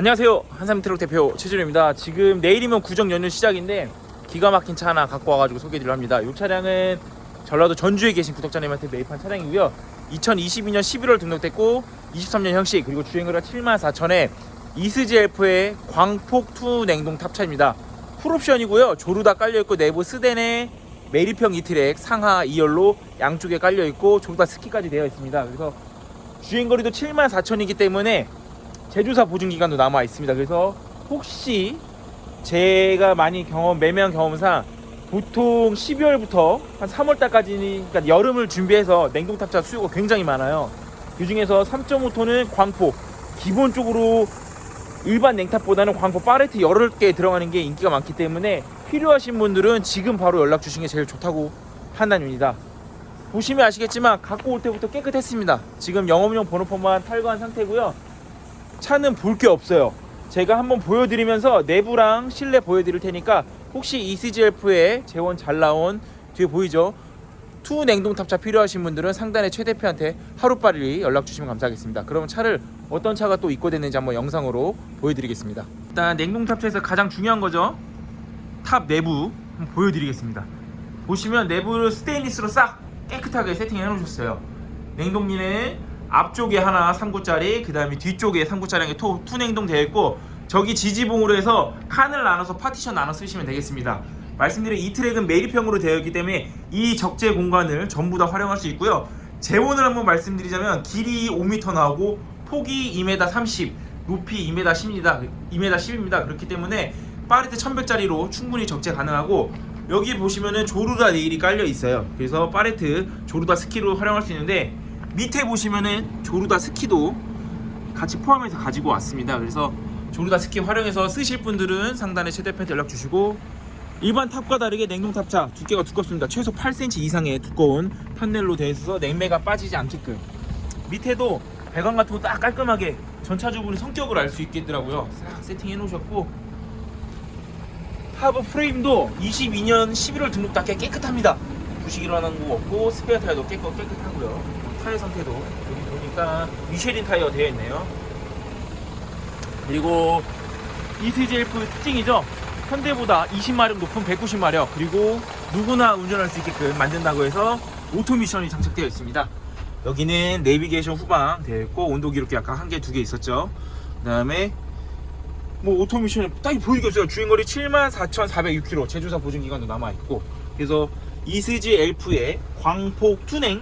안녕하세요. 한삼트럭 대표 최준호입니다. 지금 내일이면 구정 연휴 시작인데 기가 막힌 차 하나 갖고 와가지고 소개드리려 합니다. 이 차량은 전라도 전주에 계신 구독자님한테 매입한 차량이고요. 2022년 11월 등록됐고 23년 형식 그리고 주행거리가 74,000에 이스지엘프의 광폭2 냉동 탑차입니다. 풀옵션이고요. 조르다 깔려있고 내부 스덴에 메리평 이트랙 상하 2열로 양쪽에 깔려있고 조르다 스키까지 되어 있습니다. 그래서 주행거리도 74,000이기 때문에 제조사 보증 기간도 남아 있습니다. 그래서 혹시 제가 많이 경험 매매한 경험상 보통 12월부터 한 3월 달까지 그러니까 여름을 준비해서 냉동 탑차 수요가 굉장히 많아요. 그 중에서 3.5톤은 광포 기본적으로 일반 냉탑보다는 광포 파레트 여러 개 들어가는 게 인기가 많기 때문에 필요하신 분들은 지금 바로 연락 주시는 게 제일 좋다고 판단입니다. 보시면 아시겠지만 갖고 올 때부터 깨끗했습니다. 지금 영업용 번호판만 탈거한 상태고요. 차는 볼 게 없어요. 제가 한번 보여드리면서 내부랑 실내 보여드릴 테니까 혹시 ECGLF에 재원 잘 나온 뒤에 보이죠? 투 냉동 탑차 필요하신 분들은 상단의 최 대표한테 하루빨리 연락 주시면 감사하겠습니다. 그러면 차를 어떤 차가 또 입고됐는지 한번 영상으로 보여드리겠습니다. 일단 냉동 탑차에서 가장 중요한 거죠. 탑 내부 한번 보여드리겠습니다. 보시면 내부를 스테인리스로 싹 깨끗하게 세팅해 놓으셨어요. 냉동기는 앞쪽에 하나 3구짜리 그 다음에 뒤쪽에 3구짜리 투, 투 냉동 되어 있고 저기 지지봉으로 해서 칸을 나눠서 파티션 나눠 쓰시면 되겠습니다. 말씀드린 이 트랙은 매립형으로 되어 있기 때문에 이 적재 공간을 전부 다 활용할 수 있고요. 재원을 한번 말씀드리자면 길이 5m 나오고 폭이 2m 30, 높이 2m 10입니다. 2m 10입니다. 그렇기 때문에 파레트 1100짜리로 충분히 적재 가능하고 여기 보시면은 조르다 네일이 깔려 있어요. 그래서 파레트 조르다 스키로 활용할 수 있는데 밑에 보시면은 조르다 스키도 같이 포함해서 가지고 왔습니다. 그래서 조르다 스키 활용해서 쓰실 분들은 상단에 최대표한테 연락 주시고 일반 탑과 다르게 냉동 탑차 두께가 두껍습니다. 최소 8cm 이상의 두꺼운 판넬로 되어 있어서 냉매가 빠지지 않게끔 밑에도 배관 같은 거 딱 깔끔하게 전차주분이 성격을 알 수 있겠더라고요. 싹 세팅해 놓으셨고 하부 프레임도 22년 11월 등록답게 깨끗합니다. 부식 일어나는 거 없고 스페어 타이어도 깨끗 깨끗하고요. 타이어 상태도 여기 보니까 미쉐린 타이어 되어 있네요. 그리고 ECGLF 특징이죠. 현대보다 20마력 높은 190마력 그리고 누구나 운전할 수 있게끔 만든다고 해서 오토 미션이 장착되어 있습니다. 여기는 내비게이션 후방 되어 있고 온도 기록기 아까 한 개 두 개 있었죠. 그 다음에 뭐 오토 미션이 딱히 보이게 없어요. 주행거리 74,406km 제조사 보증 기간도 남아 있고 그래서 엘프의 광폭 투냉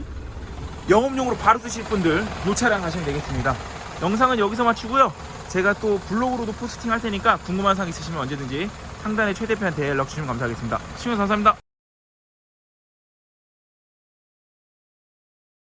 영업용으로 바로 쓰실 분들 이 차량 가시면 되겠습니다. 영상은 여기서 마치고요. 제가 또 블로그로도 포스팅 할 테니까 궁금한 사항 있으시면 언제든지 상단의 최 대표한테 연락 주시면 감사하겠습니다. 시청해주셔서 감사합니다.